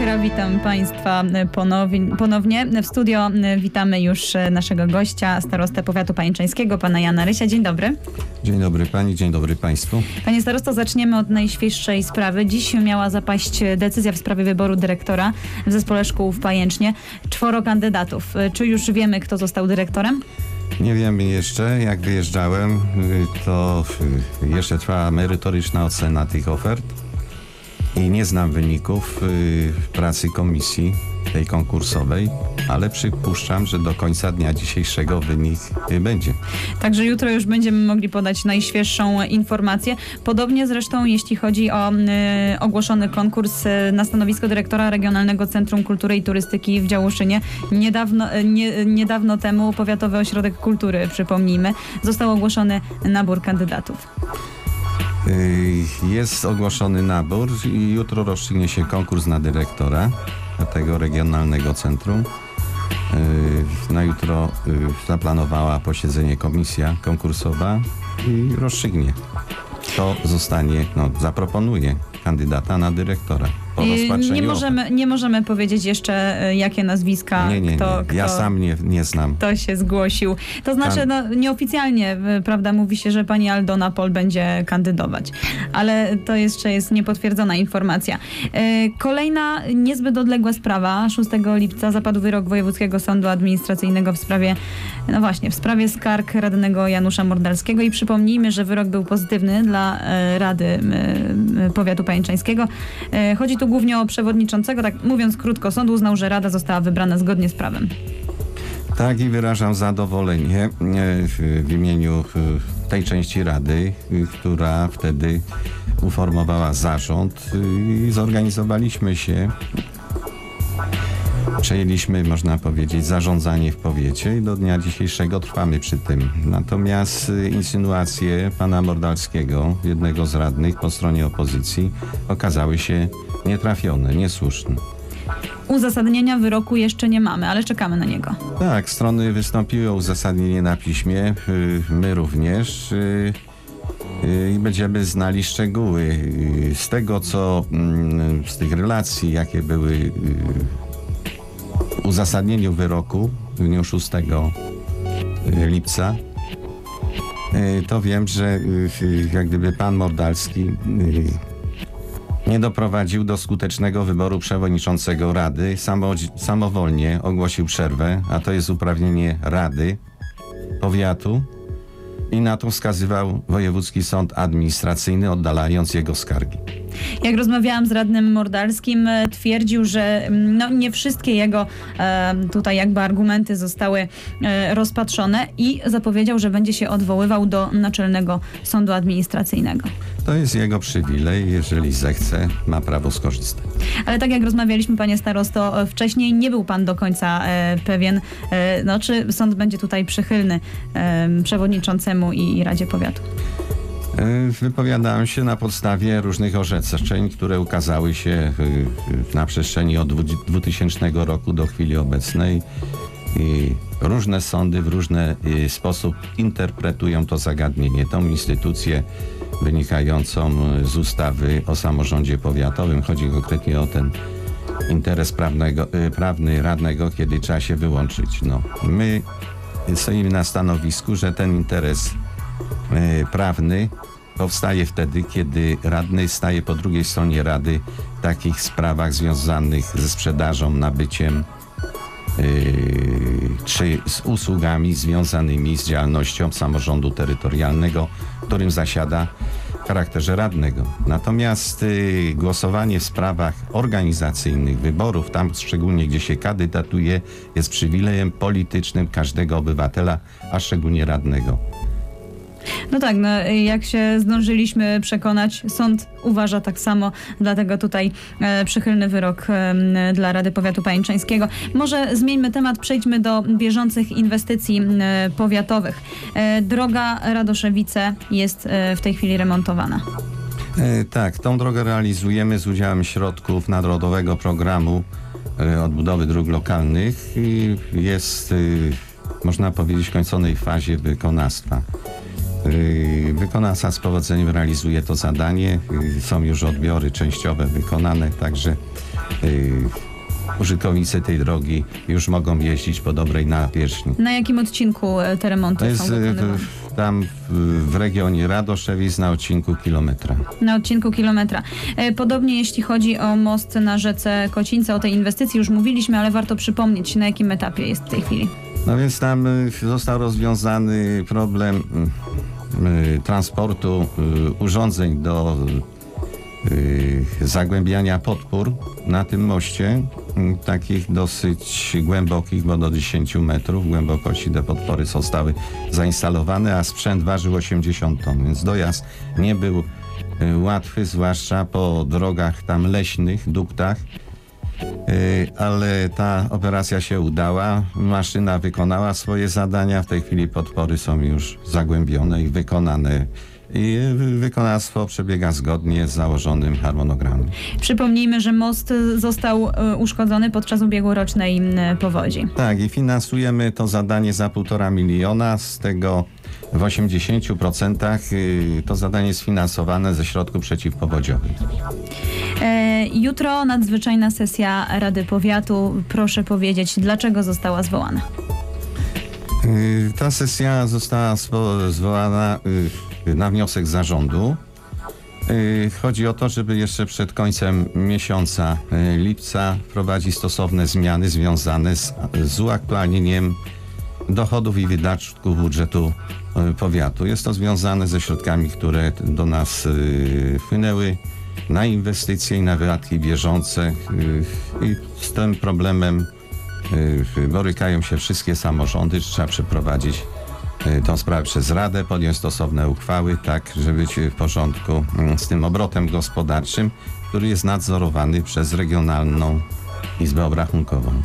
Sachra, witam Państwa ponownie. W studio witamy już naszego gościa, starostę powiatu pańczańskiego, pana Jana Rysia. Dzień dobry. Dzień dobry Pani, dzień dobry Państwu. Panie starosto, zaczniemy od najświeższej sprawy. Dziś miała zapaść decyzja w sprawie wyboru dyrektora w Zespole Szkół w Pajęcznie. Czworo kandydatów. Czy już wiemy, kto został dyrektorem? Nie wiemy jeszcze, jak wyjeżdżałem, to jeszcze trwa merytoryczna ocena tych ofert i nie znam wyników y, pracy komisji tej konkursowej, ale przypuszczam, że do końca dnia dzisiejszego wynik będzie. Także jutro już będziemy mogli podać najświeższą informację. Podobnie zresztą jeśli chodzi o y, ogłoszony konkurs y, na stanowisko dyrektora Regionalnego Centrum Kultury i Turystyki w Działoszynie. Niedawno, nie, niedawno temu Powiatowy Ośrodek Kultury, przypomnijmy, został ogłoszony nabór kandydatów. Jest ogłoszony nabór i jutro rozstrzygnie się konkurs na dyrektora tego regionalnego centrum. Na jutro zaplanowała posiedzenie komisja konkursowa i rozstrzygnie. Kto zostanie, no, zaproponuje kandydata na dyrektora po rozpatrzeniu nie, możemy, nie możemy powiedzieć jeszcze, y, jakie nazwiska, Nie, nie, nie. kto, Ja kto... sam nie, nie znam. Kto się zgłosił. To znaczy, no, nieoficjalnie, y, prawda, mówi się, że pani Aldona Pol będzie kandydować. Ale to jeszcze jest niepotwierdzona informacja. Y, Kolejna niezbyt odległa sprawa. 6 lipca zapadł wyrok Wojewódzkiego Sądu Administracyjnego w sprawie, no właśnie, w sprawie skarg radnego Janusza Mordalskiego i przypomnijmy, że wyrok był pozytywny dla y, Rady Powiatu Pajęczańskiego. Y, Chodzi tu głównie o przewodniczącego. Tak mówiąc krótko, sąd uznał, że Rada została wybrana zgodnie z prawem. Tak i wyrażam zadowolenie e, w, imieniu e, tej części Rady, e, która wtedy uformowała zarząd e, i zorganizowaliśmy się. Przejęliśmy, można powiedzieć, zarządzanie w powiecie i do dnia dzisiejszego trwamy przy tym. Natomiast e, insynuacje pana Mordalskiego, jednego z radnych po stronie opozycji, okazały się nietrafione, niesłuszne. Uzasadnienia wyroku jeszcze nie mamy, ale czekamy na niego. Tak, strony wystąpiły o uzasadnienie na piśmie, y, my również. y, y, I będziemy znali szczegóły. Z tego, co mm, z tych relacji, jakie były w uzasadnieniu wyroku w dniu 6 lipca, to wiem, że jak gdyby pan Mordalski nie doprowadził do skutecznego wyboru przewodniczącego Rady. Samo, samowolnie ogłosił przerwę, a to jest uprawnienie Rady Powiatu i na to wskazywał Wojewódzki Sąd Administracyjny, oddalając jego skargi. Jak rozmawiałam z radnym Mordalskim, e, twierdził, że mm, no, nie wszystkie jego e, tutaj jakby argumenty zostały e, rozpatrzone i zapowiedział, że będzie się odwoływał do Naczelnego Sądu Administracyjnego. To jest jego przywilej, jeżeli zechce, ma prawo skorzystać. Ale tak jak rozmawialiśmy, panie starosto, wcześniej nie był pan do końca e, pewien, e, no, czy sąd będzie tutaj przychylny e, przewodniczącemu i, i Radzie Powiatu. E, Wypowiadałem się na podstawie różnych orzeczeń, które ukazały się na przestrzeni od dwu- 2000 roku do chwili obecnej. Różne sądy w różny e, sposób interpretują to zagadnienie, tą instytucję wynikającą z ustawy o samorządzie powiatowym. Chodzi konkretnie o ten interes prawnego, e, prawny radnego, kiedy trzeba się wyłączyć. No, my stoimy na stanowisku, że ten interes e, prawny powstaje wtedy, kiedy radny staje po drugiej stronie rady w takich sprawach związanych ze sprzedażą, nabyciem czy z usługami związanymi z działalnością samorządu terytorialnego, którym zasiada w charakterze radnego. Natomiast y, głosowanie w sprawach organizacyjnych, wyborów, tam szczególnie gdzie się kandydatuje, jest przywilejem politycznym każdego obywatela, a szczególnie radnego. No tak, no, jak się zdążyliśmy przekonać, sąd uważa tak samo, dlatego tutaj e, przychylny wyrok e, dla Rady Powiatu Pajęczańskiego. Może zmieńmy temat, przejdźmy do bieżących inwestycji e, powiatowych. Droga Radoszewice jest e, w tej chwili remontowana. E, Tak, tą drogę realizujemy z udziałem środków Narodowego Programu e, Odbudowy Dróg Lokalnych jest, y, można powiedzieć, w fazie wykonawstwa. Wykonawca z powodzeniem realizuje to zadanie. Yy, Są już odbiory częściowe wykonane, także yy, użytkownicy tej drogi już mogą jeździć po dobrej nawierzchni. Na jakim odcinku e, te remonty To jest są yy, wykonywane? tam w- regionie Radoszewic na odcinku kilometra. Na odcinku kilometra. E, Podobnie jeśli chodzi o most na rzece Kocińce, o tej inwestycji już mówiliśmy, ale warto przypomnieć, na jakim etapie jest w tej chwili. No więc tam y, został rozwiązany problem y, y, transportu urządzeń do zagłębiania podpór na tym moście, takich dosyć głębokich, bo do 10 metrów głębokości te podpory zostały zainstalowane, a sprzęt ważył 80 ton, więc dojazd nie był łatwy, zwłaszcza po drogach tam leśnych, duktach. Y, ale ta operacja się udała. Maszyna wykonała swoje zadania. W tej chwili podpory są już zagłębione i wykonane. I wykonawstwo przebiega zgodnie z założonym harmonogramem. Przypomnijmy, że most został e, uszkodzony podczas ubiegłorocznej powodzi. Tak, i finansujemy to zadanie za półtora miliona. Z tego w 80% y, to zadanie jest finansowane ze środków przeciwpowodziowych. E, Jutro nadzwyczajna sesja Rady Powiatu. Proszę powiedzieć, dlaczego została zwołana? Y, Ta sesja została zwo- zwołana y, na wniosek zarządu. Y, Chodzi o to, żeby jeszcze przed końcem miesiąca lipca wprowadzić stosowne zmiany związane z, z uaktualnieniem dochodów i wydatków budżetu powiatu. Jest to związane ze środkami, które do nas wpłynęły na inwestycje i na wydatki bieżące i z tym problemem borykają się wszystkie samorządy, trzeba przeprowadzić y, tą sprawę przez Radę, podjąć stosowne uchwały, tak, żeby być w porządku mm, z tym obrotem gospodarczym, który jest nadzorowany przez Regionalną Izbę Obrachunkową.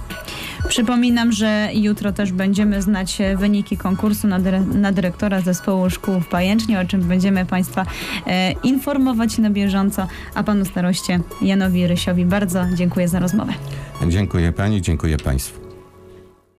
Przypominam, że jutro też będziemy znać wyniki konkursu na, dyre- na dyrektora zespołu szkół w Pajęcznie, o czym będziemy Państwa e, informować na bieżąco. A panu staroście Janowi Rysiowi bardzo dziękuję za rozmowę. Dziękuję Pani, dziękuję Państwu.